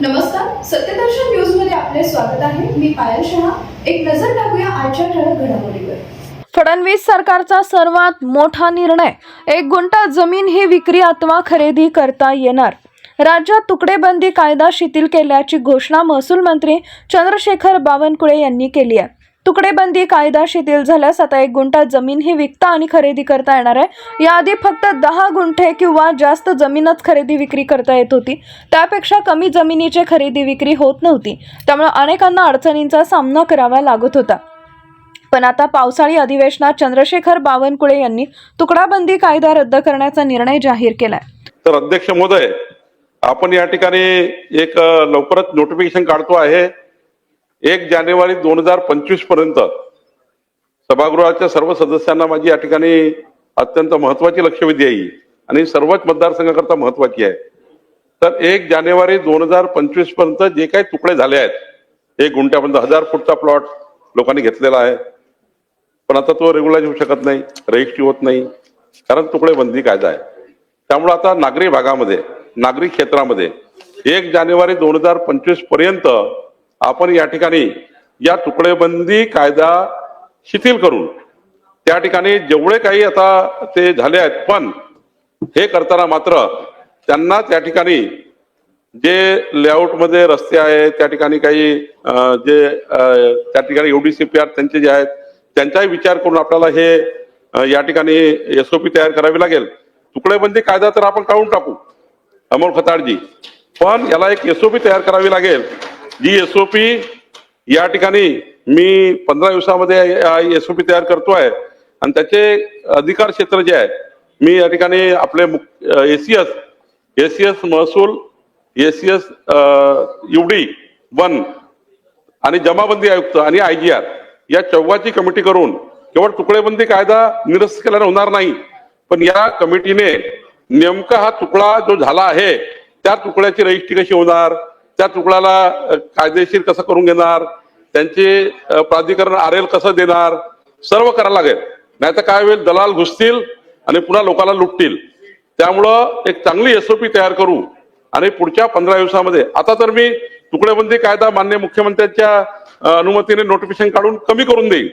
नमस्कार सत्यदर्शन न्यूजमध्ये आपले स्वागत आहे. मी पायल शहा. एक नजर टाकूया आजच्या ठळक घडामोडीवर. फडणवीस सरकारचा सर्वात मोठा निर्णय एक गुंठा जमीन ही विक्री अथवा खरेदी करता येणार. राज्यात तुकडेबंदी कायदा शिथिल केल्याची घोषणा महसूल मंत्री चंद्रशेखर बावनकुळे यांनी केली आहे. तुकडेबंदी कायदा शिथिल झाल्यास आता एक गुंठा जमीन ही विकता आणि खरेदी करता येणार आहे. याआधी फक्त दहा गुंठे किंवा जास्त जमीनच खरेदी विक्री करता येत होती. त्यापेक्षा कमी जमिनीची खरेदी विक्री होत नव्हती. त्यामुळे अनेकांना अडचणींचा सामना करावा लागत होता. पण आता पावसाळी अधिवेशनात चंद्रशेखर बावनकुळे यांनी तुकडाबंदी कायदा रद्द करण्याचा निर्णय जाहीर केलाय. तर अध्यक्ष महोदय आपण या ठिकाणी एक लवकरच नोटिफिकेशन काढतो आहे. एक जानेवारी दोन हजार पंचवीसपर्यंत सभागृहाच्या सर्व सदस्यांना माझी या ठिकाणी अत्यंत महत्वाची लक्षवेधी आहे. आणि सर्वच मतदारसंघाकरता महत्वाची आहे. तर एक जानेवारी दोन हजार पंचवीसपर्यंत जे काही तुकडे झाले आहेत एक गुंठ्यापर्यंत हजार फूटचा प्लॉट लोकांनी घेतलेला आहे. पण आता तो रेग्युलाइज होऊ शकत नाही रजिस्ट्री होत नाही. कारण तुकडे बंदी कायदा आहे. त्यामुळे आता नागरी भागामध्ये नागरी क्षेत्रामध्ये एक जानेवारी दोन हजार पंचवीसपर्यंत आपण या ठिकाणी या तुकडेबंदी कायदा शिथिल करून त्या ठिकाणी जेवढे काही आता ते झाले आहेत पण हे करताना मात्र त्यांना त्या ठिकाणी जे लेआउटमध्ये रस्ते आहेत त्या ठिकाणी काही जे त्या ठिकाणी युडीसीपीआर त्यांचे जे आहेत त्यांचाही विचार करून आपल्याला हे या ठिकाणी एसओपी तयार करावी लागेल. तुकडेबंदी कायदा तर आपण काढून टाकू अमोल खताडजी. पण याला एक एसओपी तयार करावी लागेल. जी एसओपी या ठिकाणी मी पंधरा दिवसामध्ये एसओपी तयार करतो आहे आणि त्याचे अधिकार क्षेत्र जे आहे मी या ठिकाणी आपले एसीएस एसीएस महसूल एसीएस युडी वन आणि जमाबंदी आयुक्त आणि आयजीआर या चौघाची कमिटी करून केवळ तुकडेबंदी कायदा निरस्त केल्याने होणार नाही पण या कमिटीने नेमका हा तुकडा जो झाला आहे त्या तुकड्याची रजिस्ट्री कशी होणार? त्या तुकड्याला कायदेशीर कसं करून घेणार त्यांचे प्राधिकरण आर एल कसं देणार सर्व करायला लागेल. नाहीतर काय होईल दलाल घुसतील आणि पुन्हा लोकांना लुटतील. त्यामुळं एक चांगली एसओपी तयार करू आणि पुढच्या पंधरा दिवसामध्ये आता तर मी तुकडेबंदी कायदा मान्य मुख्यमंत्र्यांच्या अनुमतीने नोटिफिकेशन काढून कमी करून देईल